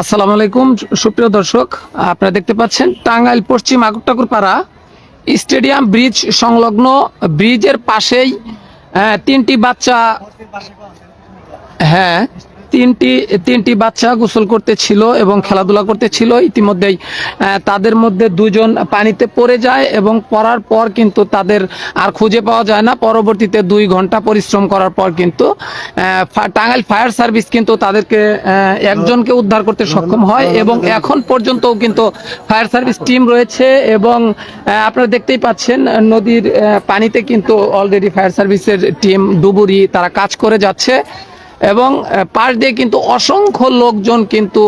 আসসালামু আলাইকুম। সুপ্রিয় দর্শক, আপনারা দেখতে পাচ্ছেন টাঙ্গাইল পশ্চিম আগরটাকুরপাড়া স্টেডিয়াম ব্রিজ সংলগ্ন। ব্রিজের পাশেই তিনটি বাচ্চা হ্যাঁ তিনটি তিনটি বাচ্চা গোসল করতে ছিল এবং খেলাধুলা করতে ছিল ইতিমধ্যেই তাদের মধ্যে দুজন পানিতে পড়ে যায় এবং পড়ার পর কিন্তু তাদের আর খুঁজে পাওয়া যায় না। পরবর্তীতে দুই ঘণ্টা পরিশ্রম করার পর কিন্তু টাঙ্গাইল ফায়ার সার্ভিস কিন্তু তাদেরকে একজনকে উদ্ধার করতে সক্ষম হয় এবং এখন পর্যন্তও কিন্তু ফায়ার সার্ভিস টিম রয়েছে এবং আপনারা দেখতেই পাচ্ছেন, নদীর পানিতে কিন্তু অলরেডি ফায়ার সার্ভিসের টিম ডুবুরি তারা কাজ করে যাচ্ছে। এবং পাশ দিয়ে কিন্তু অসংখ্য লোকজন কিন্তু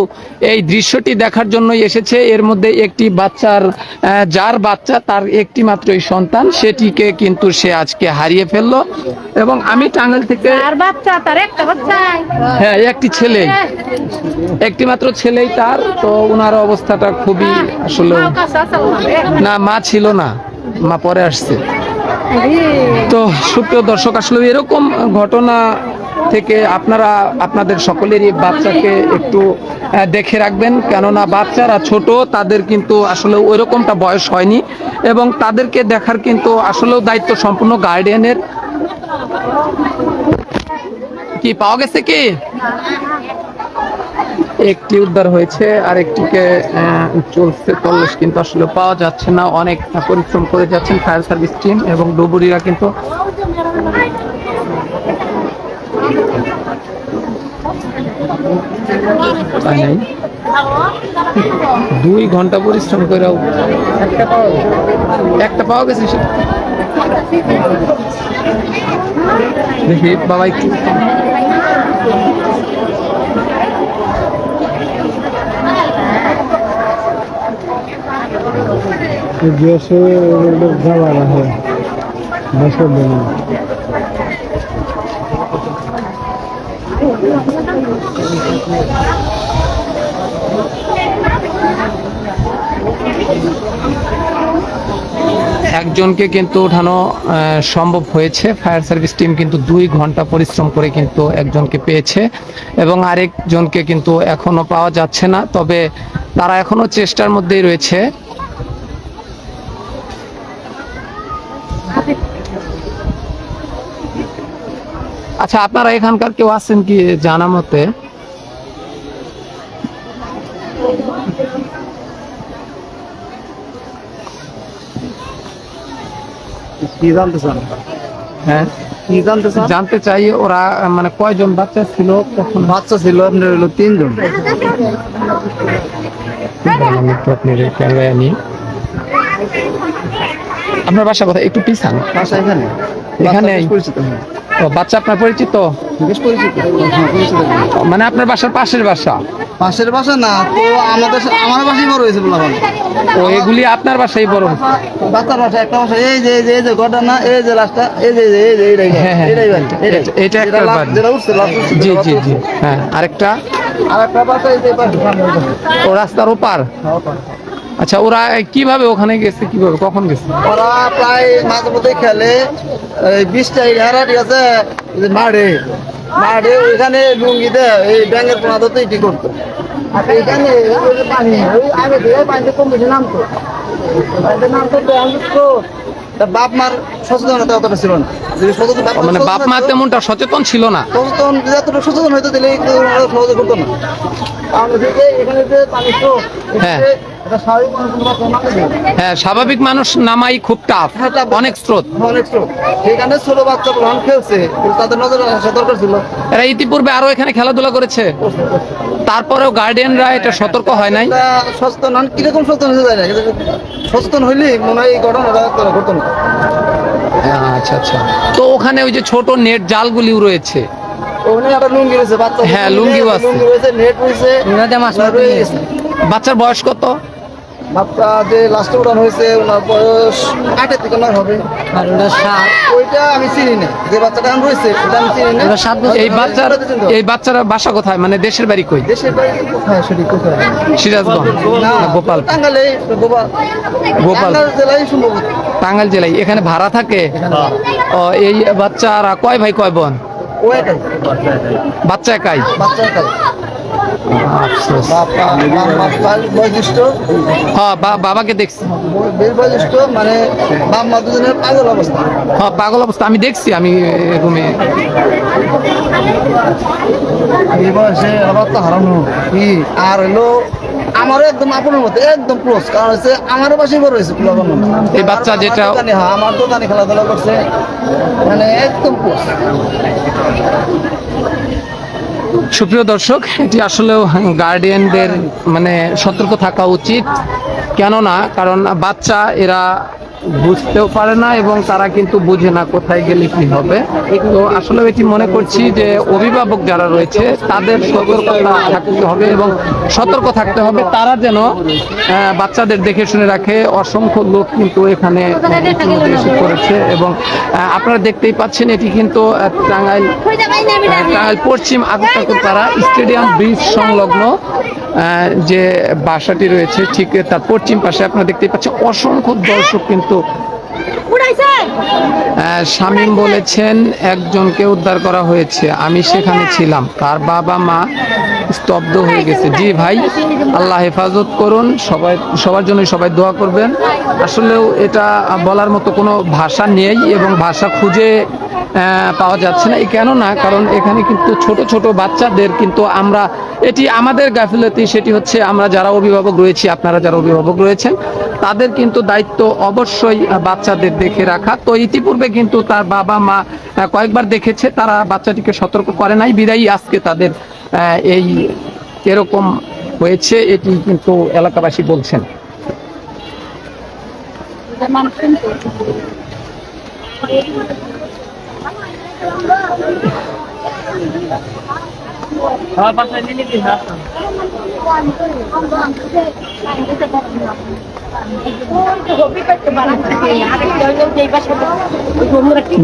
এই দৃশ্যটি দেখার জন্যই এসেছে। এর মধ্যে একটি বাচ্চার যার বাচ্চা তার একটি মাত্রই সন্তান সেটিকে কিন্তু সে আজকে হারিয়ে ফেলল। এবং আমি টাঙ্গাইল থেকে হ্যাঁ একটি ছেলে। একটি মাত্র ছেলেই তার তো ওনার অবস্থাটা খুবই আসলে কাছে আছে না মা ছিল না। মা পরে আসছে। তো সুপ্রিয় দর্শক, আসলে এরকম ঘটনা থেকে আপনারা, আপনাদের সকলেরই বাচ্চাকে একটু দেখে রাখবেন। কেননা বাচ্চারা ছোট, তাদের কিন্তু আসলে ওইরকমটা বয়স হয়নি এবং তাদেরকে দেখার কিন্তু আসলেও দায়িত্ব সম্পূর্ণ গার্ডিয়ানের। কি, পাওয়া গেছে কি? একটি উদ্ধার হয়েছে আর একটিকে চলছে তল্লাশ, কিন্তু আসলে পাওয়া যাচ্ছে না। অনেক পরিশ্রম করে যাচ্ছেন ফায়ার সার্ভিস টিম এবং ডুবুরিরা কিন্তু। দুই ঘণ্টা পরিশ্রম করে একটা পাওয়া। একটা পাওয়া গেছে দেখি, বাবা একটু। जैसे लोग दबा रहे बसों में একজনকে কিন্তু ওঠানো আহ, সম্ভব হয়েছে ফায়ার সার্ভিস টিম কিন্তু দুই ঘন্টা পরিশ্রম করে কিন্তু একজনকে পেয়েছে এবং আরেকজনকে কিন্তু এখনো পাওয়া যাচ্ছে না তবে তারা এখনো চেষ্টার মধ্যেই রয়েছে আচ্ছা আপনারা এখানকার কেউ আছেন কি জানা মতে? কি জানতে চান? হ্যাঁ। কি জানতে চান? জানতে চাই ওরা মানে কয়জন বাচ্চা ছিল কখন? বাচ্চা ছিল আপনার হলো তিনজন। আমি আপনার বাসা কোথায়? একটু পিছান। বাসা এখানে। এখানে? পরিচিত। ও বাচ্চা আপনার পরিচিত? বেশ পরিচিত। হ্যাঁ, মানে আপনার বাসার পাশের বাসা? পাশের বাসা না তো আমাদের আমার বাসাই বড় হয়েছে বলা ভালো ও এগুলি আপনার বাসাই বড়? বাচ্চার বাসা একটা বাসা। এই যে এই যে এই যে গড়টা না এই যে লাস্টটা এই যে এই যে এই যে এইটাই হ্যাঁ, হ্যাঁ, এইটাই এটা- একটা বাড়ি। যেটা উঠছে জি জি জি। হ্যাঁ আরেকটা? আর একটা বাচ্চা এই যে। ও রাস্তার ওপার। আচ্ছা ওরা কীভাবে ওখানে গেছে, কীভাবে, কখন গেছে? ওরা প্রায় মাঝে মধ্যে খেলে। বিশটা এগারো ঠিক আছে মারে মাঠে ওইখানে লুঙ্গিতে এই ব্যাঙের পোনা ধরতে এটি করতো। আর এইখানে পানি আমি পানিতে কম বেশি নামতো। নামতো তো তো তা বাপ মার সচেতনতা অতটা ছিল না। মানে বাপ মা তেমনটা সচেতন ছিল না। সচেতন যতটা সচেতন হইতো দিলে সহজে করতো না। হ্যাঁ। স্বাভাবিক হ্যাঁ স্বাভাবিক মানুষ নামাই খুব টাফ হ্যাঁ, অনেক স্রোত। অনেক স্রোত। সেখানে ছোট বাচ্চা গ্রহণ খেলছে তাদের নজরে আসা দরকার ছিল। এরা ইতিপূর্বে আরও এখানে খেলাধুলা করেছে। তারপরেও গার্ডিয়ানরা এটা সতর্ক হয় নাই। সচেতন হন কীরকম সচেতন হতে যায় না সচেতন হইলে মনে হয় এই ঘটনাটা ঘটতো না। আচ্ছা আচ্ছা। তো ওখানে ওই যে ছোট নেট জালগুলিও রয়েছে। হ্যাঁ, লুঙ্গিও আছে। লুঙ্গি রয়েছে নেট রয়েছে আর রয়ে গেছে। বাচ্চার বয়স কত? যে লাস্টে উড়ান হয়েছে ওনার বয়স আটের নয় হবে। আর ওটা সাত। ওইটা আমি চিনি না। যে বাচ্চাটা রয়েছে ওটা আমি চিনি না। সাত বছর। এই বাচ্চার এই বাচ্চার বাসা কোথায়? মানে দেশের বাড়ি কই? দেশের বাড়ি কোথায়? সেটি কোথায়? সিরাজগঞ্জ না গোপাল। টাঙ্গালে গোপাল। গোপাল। জেলায় সম্ভবত। টাঙ্গাইল জেলায়। এখানে ভাড়া থাকে? ও এই বাচ্চারা কয় ভাই কয় বোন? ও একাই। বাচ্চা একাই। বাচ্চা একাই। হ্যাঁ বাবাকে দেখছি। মানে পাগল অবস্থা হ্যাঁ পাগল অবস্থা। আমি দেখছি আমি হারানো আর হলো আমারও একদম আপনার মতো একদম ক্লোজ কারণ হচ্ছে আমারও পাশে বড় হয়েছে এই বাচ্চা যেটা- হ্যাঁ আমার দোকানে খেলাধুলা করছে মানে একদম ক্লোজ সুপ্রিয় দর্শক এটি আসলেও গার্ডিয়ানদের মানে সতর্ক থাকা উচিত। কেননা কারণ বাচ্চা এরা বুঝতেও পারে না এবং তারা কিন্তু বুঝে না কোথায় গেলে কি হবে। তো আসলে এটি মনে করছি যে অভিভাবক যারা রয়েছে, তাদের সতর্কতা থাকতে হবে এবং সতর্ক থাকতে হবে। তারা যেন বাচ্চাদের দেখে শুনে রাখে। অসংখ্য লোক কিন্তু এখানে করেছে এবং আপনারা দেখতেই পাচ্ছেন এটি কিন্তু টাঙ্গাইল টাঙ্গাইল পশ্চিম আগরতলা স্টেডিয়াম ব্রিজ সংলগ্ন। যে বাসাটি রয়েছে ঠিক তার পশ্চিম পাশে আপনারা দেখতেই পাচ্ছেন অসংখ্য দর্শক কিন্তু শামীম বলেছেন একজনকে উদ্ধার করা হয়েছে। আমি সেখানে ছিলাম। তার বাবা মা স্তব্ধ হয়ে গেছে। জি ভাই আল্লাহ হেফাজত করুন। সবাই সবার জন্য সবাই দোয়া করবেন। আসলেও এটা বলার মতো কোনো ভাষা নেই এবং ভাষা খুঁজে পাওয়া যাচ্ছে না। এই কেন না? কারণ এখানে কিন্তু ছোট ছোট বাচ্চাদের কিন্তু আমরা এটি আমাদের গাফিলতি সেটি হচ্ছে আমরা যারা অভিভাবক রয়েছি আপনারা যারা অভিভাবক রয়েছেন তাদের কিন্তু দায়িত্ব অবশ্যই বাচ্চাদের দেখে রাখা। তো ইতিপূর্বে কিন্তু তার বাবা মা কয়েকবার দেখেছে, তারা বাচ্চাটিকে সতর্ক করে নাই। বিদায়ী আজকে তাদের এই এরকম হয়েছে, এটি কিন্তু এলাকাবাসী বলছেন।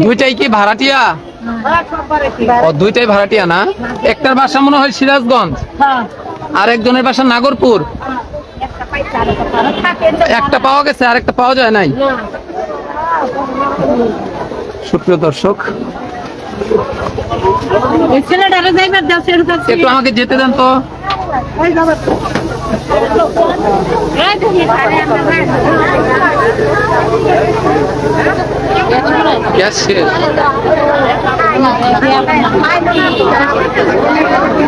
দুইটাই কি ভাড়াটিয়া? ও দুইটাই ভাড়াটিয়া না? একটার বাসা মনে হয় সিরাজগঞ্জ। আর একজনের বাসা নাগরপুর। একটা পাওয়া গেছে আর একটা পাওয়া যায় নাই। সুপ্রিয় দর্শক একটু আমাকে যেতে দেন তো। গ্যাস শেষ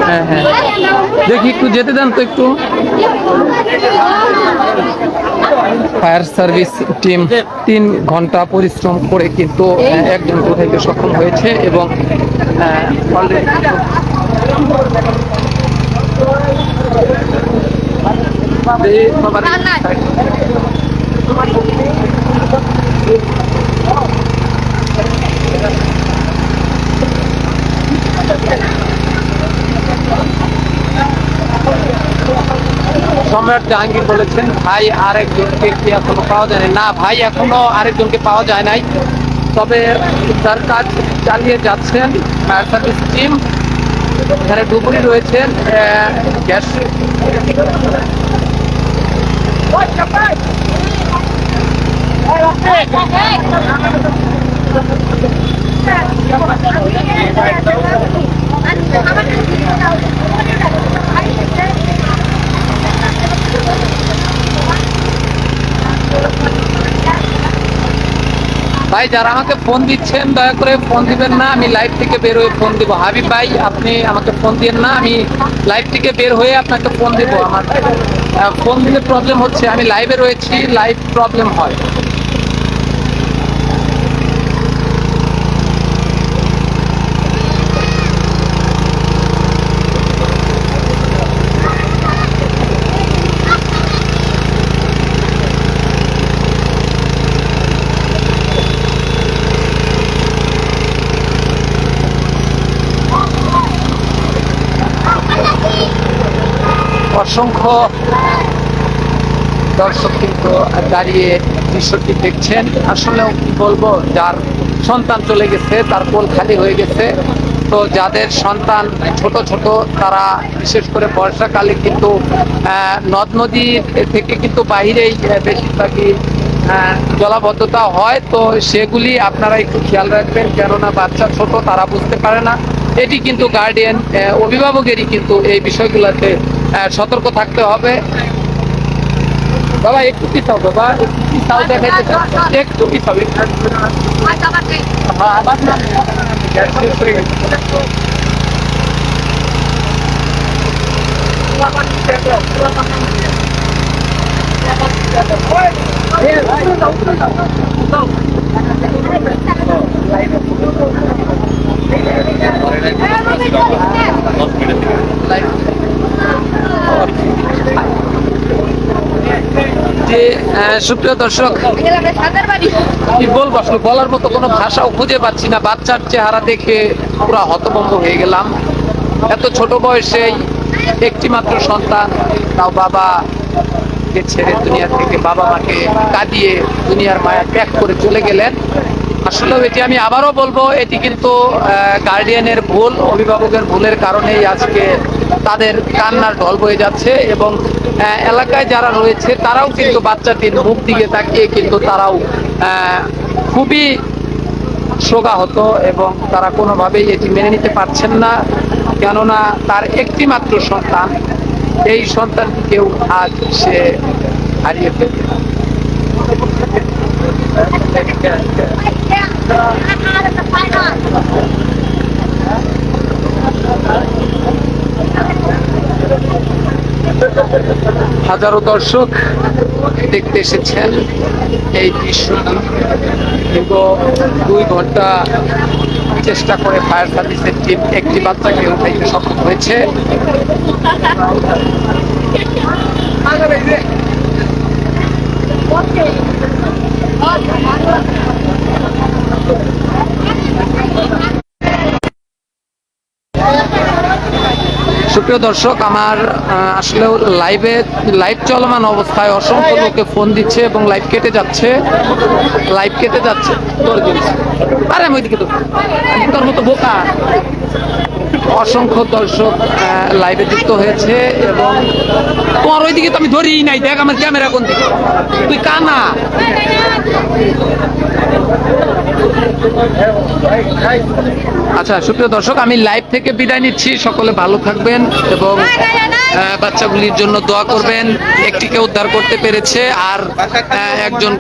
হ্যাঁ হ্যাঁ। দেখি একটু যেতে দেন তো একটু। ফায়ার সার্ভিস টিম তিন ঘণ্টা পরিশ্রম করে কিন্তু আহ, একজন উঠাইতে সক্ষম হয়েছে এবং সম্রাট জাহাঙ্গীর বলেছেন, ভাই আরেকজনকে কি এখনও পাওয়া যায় না ভাই, এখনও আরেকজনকে পাওয়া যায় নাই। তবে তার কাজ চালিয়ে যাচ্ছেন ফায়ার সার্ভিস টিম এখানে ডুবুরি রয়েছেন গ্যাস। ভাই, যারা আমাকে ফোন দিচ্ছেন, দয়া করে ফোন দিবেন না। আমি লাইভ থেকে বের হয়ে ফোন দিব। হাবিব ভাই, আপনি আমাকে ফোন দিন না। আমি লাইভ থেকে বের হয়ে আপনাকে ফোন দিব আমার। ফোন দিলে প্রবলেম হচ্ছে। আমি লাইভে রয়েছি লাইভ প্রবলেম হয়। অসংখ্য দর্শক কিন্তু দাঁড়িয়ে দৃশ্যটি দেখছেন। আসলেও কি বলব যার সন্তান চলে গেছে তার কোল খালি হয়ে গেছে। তো যাদের সন্তান ছোট ছোট তারা বিশেষ করে বর্ষাকালে কিন্তু নদ নদী থেকে কিন্তু বাইরেই আহ, বেশিরভাগই জলাবদ্ধতা হয়। তো সেগুলি আপনারা একটু খেয়াল রাখবেন কেননা বাচ্চা ছোট তারা বুঝতে পারে না। এটি কিন্তু গার্ডিয়ান অভিভাবকেরই কিন্তু এই বিষয়গুলোতে সতর্ক থাকতে হবে বাবা একটু পিছাও বাবা একটু পিছাও দেখাইতে চাও। একটু পিছাও একটু। হ্যাঁ, আবার না। হয়ে। সুপ্রিয় দর্শক, কি বলব বলার মতো কোনো ভাষাও খুঁজে পাচ্ছি না। বাচ্চার চেহারা দেখে হতভম্ব হয়ে গেলাম। এত ছোট একটি মাত্র সন্তান, তাও বাবা কে ছেড়ে দুনিয়া থেকে বাবা মাকে কাঁদিয়ে দুনিয়ার মায়া ত্যাগ করে চলে গেলেন। আসলে এটি আমি আবারও বলব, এটি কিন্তু গার্ডিয়ানের ভুল, অভিভাবকের ভুলের কারণেই আজকে তাদের কান্নার ঢল বয়ে যাচ্ছে এবং এলাকায় যারা রয়েছে, তারাও কিন্তু বাচ্চাটির মুখ দিকে তাকিয়ে কিন্তু তারাও খুবই শোকাহত এবং তারা কোনোভাবেই এটি মেনে নিতে পারছেন না। কেননা তার একটি মাত্র সন্তান, এই সন্তানটিকেও আজ সে হারিয়ে ফেলবে। হাজারো দর্শক দেখতে এসেছেন এই দৃশ্যটি দীর্ঘ দুই ঘণ্টা চেষ্টা করে ফায়ার সার্ভিসের টিম একটি বাচ্চাকে উঠাইতে সক্ষম হয়েছে। সুপ্রিয় দর্শক, আমার আসলে লাইভে লাইভ চলমান অবস্থায় অসংখ্য লোকে ফোন দিচ্ছে এবং লাইভ কেটে যাচ্ছে। লাইভ কেটে যাচ্ছে। আরে আমি ওইদিকে তো তোর মতো বোকা। অসংখ্য দর্শক লাইভে যুক্ত হয়েছে এবং তোমার ওই দিকে তো আমি ধরি নাই, দেখ আমার ক্যামেরা কোন দিকে। তুই কানা। আচ্ছা সুপ্রিয় দর্শক, আমি লাইভ থেকে বিদায় নিচ্ছি। সকলে ভালো থাকবেন এবং বাচ্চাগুলির জন্য দোয়া করবেন। একটিকে উদ্ধার করতে পেরেছে আর একজন